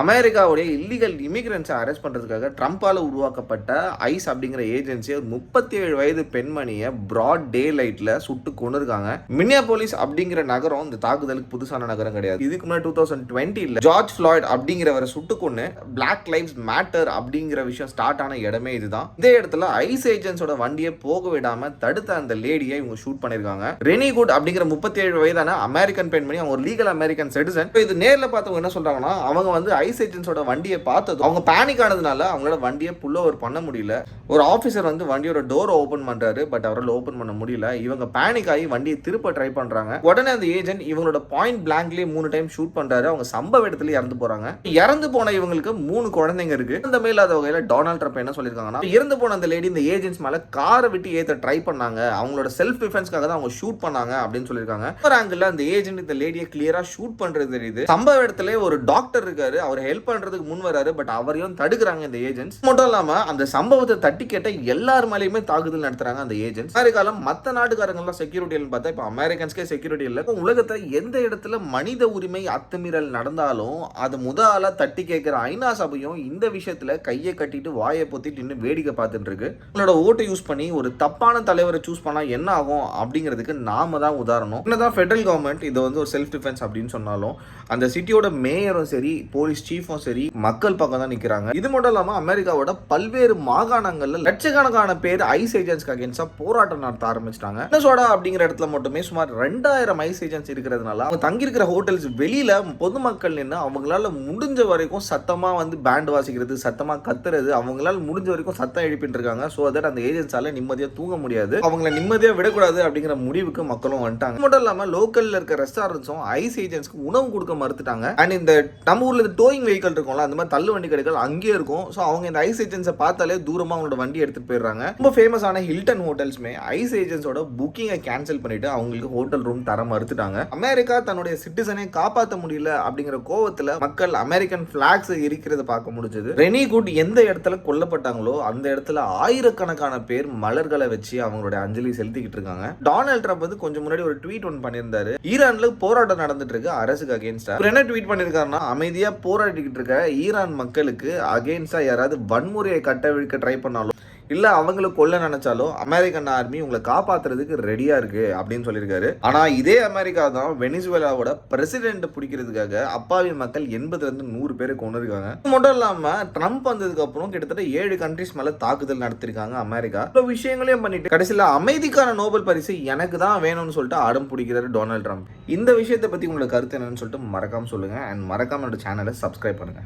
அமெரிக்காவுடைய illegal இமிக்ரன்ஸை arrest பண்ணுறதுக்காக ட்ரம்ப்பால் உருவாக்கப்பட்ட ஐஸ் அப்படிங்கிற ஏஜென்சி ஒரு முப்பத்தி ஏழு வயது பெண்மணியை பிராட் டே லைட்டில் சுட்டு கொண்டிருக்காங்க மினியாபோலிஸ் அப்படிங்கிற நகரம் இந்த தாக்குதலுக்கு புதுசான நகரம் கிடையாது. இதுக்கு முன்னாடி டூ தௌசண்ட் டுவெண்ட்டியில் ஜார்ஜ் ஃபிளாய்ட் அப்படிங்கிறவரை சுட்டு கொண்டு பிளாக் லைஃப்ஸ் மேட்டர் அப்படிங்கிற விஷயம் ஸ்டார்ட் ஆன இடமே இதுதான். இதே இடத்துல ஐஸ் ஏஜென்ட்ஸோட வண்டியை போக விடாமல் தடுத்த அந்த லேடியை இவங்க ஷூட் பண்ணியிருக்காங்க ரெனி குட் அப்படிங்கிற முப்பத்தி ஏழு வயதான அமெரிக்கன் பெண்மணி அவங்க ஒரு லீகல் அமெரிக்கன் சிட்டிசன் இது நேரில் பார்த்தவங்க என்ன சொல்கிறாங்கன்னா அவங்க வந்து ஐ ஐஸ் ஏஜென்ட்ஸோட வண்டியை பார்த்ததும் அவங்க பேனிக் ஆனதுனால அவங்களோட வண்டியை புல் ஓவர் பண்ண முடியல. ஒரு ஆஃபீஸர் வந்து வண்டியோட டோரை ஓப்பன் பண்றாரு பட் அவரால் ஓப்பன் பண்ண முடியல. இவங்க பேனிக் ஆகி வண்டியை திருப்ப ட்ரை பண்றாங்க. உடனே அந்த ஏஜென்ட் இவங்களோட பாயிண்ட் பிளாங்க்லயே மூணு டைம் ஷூட் பண்றாரு. அவங்க சம்பவ இடத்துல இறந்து போறாங்க. இறந்து போன இவங்களுக்கு மூணு குழந்தைங்க இருக்கு. அந்த மேலாத வகையில டொனால்ட் ட்ரம்ப் என்ன சொல்லியிருக்காங்கன்னா இறந்து போன அந்த லேடி இந்த ஏஜென்ட்ஸ் மேல காரை விட்டு ஏத்த ட்ரை பண்ணாங்க. அவங்களோட செல்ஃப் டிஃபென்ஸ்க்காக தான் அவங்க ஷூட் பண்ணாங்க அப்படின்னு சொல்லியிருக்காங்க. ஒரு ஆங்கிள் அந்த ஏஜென்ட் இந்த லேடியை கிளியரா ஷூட் பண்றது தெரியுது. சம்பவ இடத்துல ஒரு டாக்டர் இருக்காரு. அவர் ஹெல்ப் பண்றதுக்கு முன் வராரு பட் அவரையும் தடுக்கிறாங்க இந்த ஏஜென்ட்ஸ் மட்டும் இல்லாம அந்த சம்பவத்தை தட்டி கேட்ட எல்லார் மேலேயுமே தாக்குதல் நடத்துறாங்க அந்த ஏஜென்ட்ஸ் அமெரிக்கால மத்த நாடுகாரங்களாம் செக்யூரிட்டி பார்த்தா இப்போ அமெரிக்கன்ஸ்க்கே செக்யூரிட்டி இல்லை. உலகத்தில் எந்த இடத்துல மனித உரிமை அத்துமீறல் நடந்தாலும் அது முதலாக தட்டி கேட்கிற ஐநா சபையும் இந்த விஷயத்துல கையை கட்டிட்டு வாயை பொத்திட்டு இன்னும் வேடிக்கை பார்த்துட்டு இருக்கு. உங்களோட ஓட்டை யூஸ் பண்ணி ஒரு தப்பான தலைவரை சூஸ் பண்ணா என்ன ஆகும் அப்படிங்கிறதுக்கு நாம தான் உதாரணம். என்னதான் ஃபெடரல் கவர்மெண்ட் இதை வந்து ஒரு செல்ஃப் டிஃபென்ஸ் அப்படின்னு சொன்னாலும் அந்த சிட்டியோட மேயரும் சரி போலீஸ் சீஃபும் சரி மக்கள் பக்கம் தான் நிற்கிறாங்க இது மட்டும் இல்லாமல் அமெரிக்காவோட பல்வேறு மாகாணங்களில் லட்சக்கணக்கான பேர் ஐஸ் ஏஜென்ட்ஸ்க்கு அகேன்ஸ்டாக போராட்டம் நடத்த ஆரம்பிச்சிட்டாங்க. மினசோடா அப்படிங்கிற இடத்துல மட்டுமே சுமார் ரெண்டாயிரம் ஐஸ் ஏஜென்ட்ஸ் இருக்கிறதுனால அவங்க தங்கியிருக்கிற ஹோட்டல்ஸ் வெளியில பொதுமக்கள் நின்று அவங்களால முடிஞ்ச வரைக்கும் சத்தமா வந்து பேண்ட் வாசிக்கிறது சத்தமா கத்துறது அவங்களால முடிஞ்ச வரைக்கும் சத்தம் எழுப்பிட்டு இருக்காங்க. ஸோ தட் அந்த ஏஜென்ட்ஸால நிம்மதியா தூங்க முடியாது. அவங்கள நிம்மதியாக விடக்கூடாது அப்படிங்கிற முடிவுக்கு மக்களும் வந்துட்டாங்க. மட்டும் இல்லாம லோக்கல்ல இருக்க ரெஸ்டாரண்ட்ஸும் ஐஸ் ஏஜென்ட்ஸ்க்கு உணவு கொடுக்க மறுத்துட்டாங்க. அண்ட் இந்த நம்ம ஊர்ல டோயிங் வெஹிக்கல் இருக்கும்ல அந்த மாதிரி தள்ளு வண்டி கடைகள் அங்கேயே இருக்கும். ஸோ அவங்க இந்த ஐஸ் ஏஜென்ட்ஸை பார்த்தாலே தூரமா அவங்களோட வண்டி எடுத்துட்டு போயிடுறாங்க. ரொம்ப ஃபேமஸான ஹில்டன் ஹோட்டல்ஸ்மே ஐஸ் ஏஜென்ட்ஸோட புக்கிங்கை கேன்சல் பண்ணிட்டு அவங்களுக்கு ஹோட்டல் ரூம் தர மறுத்துட்டாங்க. அமெரிக்கா தன்னுடைய சிட்டிசனை காப்பாற்ற முடியல அப்படிங்கிற கோவத்துல மக்கள் அமெரிக்கன் ஃபிளாக்ஸ் இருக்கிறத பார்க்க முடிஞ்சது. ரெனி குட் எந்த இடத்துல கொல்லப்பட்டாங்களோ அந்த இடத்துல ஆயிரக்கணக்கான பேர் மலர்களை வச்சு அவங்களுடைய அஞ்சலி செலுத்திக்கிட்டு இருக்காங்க. டொனால்ட் ட்ரம்ப் வந்து கொஞ்சம் முன்னாடி ஒரு ட்வீட் ஒன்று பண்ணியிருந்தாரு. ஈரான்ல போராட்டம் நடந்துட்டு இருக்கு அரசுக்கு அகேன்ஸ்டா என்ன ட்வீட் பண்ணிருக்காருன்னா அமைதியா போராடிக்கிட்டு இருக்க ஈரான் மக்களுக்கு அகெயின்ஸ்டாக யாராவது வன்முறையை கட்டவிழ்க்க ட்ரை பண்ணாலும் இல்லை அவங்களை கொல்ல நினைச்சாலோ அமெரிக்கன் ஆர்மி உங்களை காப்பாத்துறதுக்கு ரெடியா இருக்கு அப்படின்னு சொல்லியிருக்காரு. ஆனா இதே அமெரிக்கா தான் வெனிசுவேலாவோட பிரசிடென்ட் பிடிக்கிறதுக்காக அப்பாவி மக்கள் எண்பதுல இருந்து நூறு பேரை கொண்டு இருக்காங்க மட்டும் இல்லாம ட்ரம்ப் வந்ததுக்கு அப்புறம் கிட்டத்தட்ட ஏழு கண்ட்ரிஸ் மேல தாக்குதல் நடத்திருக்காங்க அமெரிக்கா. இப்போ விஷயங்களையும் பண்ணிட்டு கடைசியில் அமைதிக்கான நோபல் பரிசு எனக்கு தான் வேணும்னு சொல்லிட்டு அடம் பிடிக்கிறாரு டொனால்ட் ட்ரம்ப். இந்த விஷயத்தை பத்தி உங்களுக்கு கருத்து என்னன்னு சொல்லிட்டு மறக்காம சொல்லுங்க. அண்ட் மறக்காம என்னோட சேனலை சப்ஸ்கிரைப் பண்ணுங்க.